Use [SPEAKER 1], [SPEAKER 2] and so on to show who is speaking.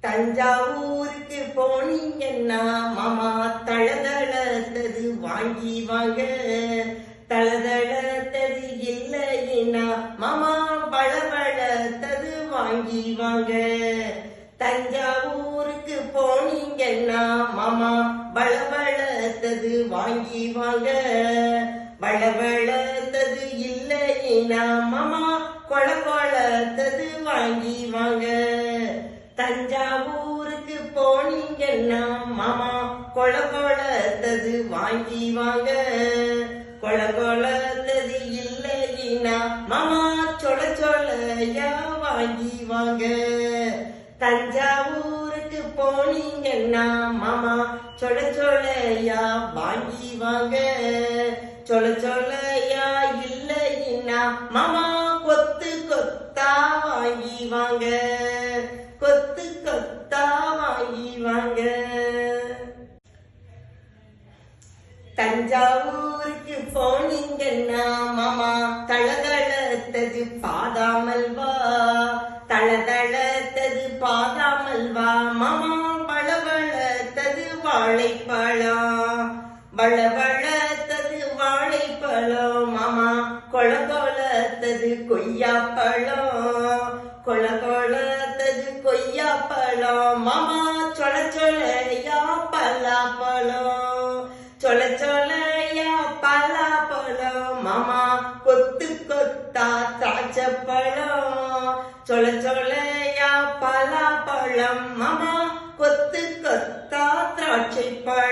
[SPEAKER 1] தஞ்சாவூருக்கு போனீங்கன்னா மாமா தளதளத்தது வாங்கி வாங்க. தளதளத்தது இல்லைன்னா மாமா பளபளத்தது வாங்கி வாங்க. தஞ்சாவூருக்கு போனீங்கன்னா மாமா பளபளத்தது வாங்கி வாங்க. பளபளத்தது இல்லைன்னா மாமா கொல கொலத்தது தஞ்சாவூருக்கு போனீங்கன்னா மாமா கொல கொலத்தது வாங்கி வாங்க. கொல கொலத்தது இல்லைன்னா மாமா சொல சொலையா வாங்கி வாங்க. தஞ்சாவூருக்கு போனீங்கன்னா மாமா சொல சொலையா வாங்கி வாங்க. சொல சொலையா இல்லைன்னா மாமா கொத்து கொத்தா வாங்கி வாங்க. கொத்து தஞ்சாவூருக்கு போனீங்கன்னா மாமா தளதளத்தது பாதாமல் வா. தளதளத்தது பாதாமல் வா. மாமா வளவளத்தது வாழைப்பழம் வளவளத்தது வாழைப்பழம் மாமா கொல கொலத்தது கொய்யாப்பழம் கொல கொலத்தது கொய்யாப்பழம் மாமா சொல சொலையா பலாப்பழம் கொத்தா திராட்சப்பழம் சொல சொலையா பழம் மாமா. கொத்து கொத்தா திராட்சை பழம்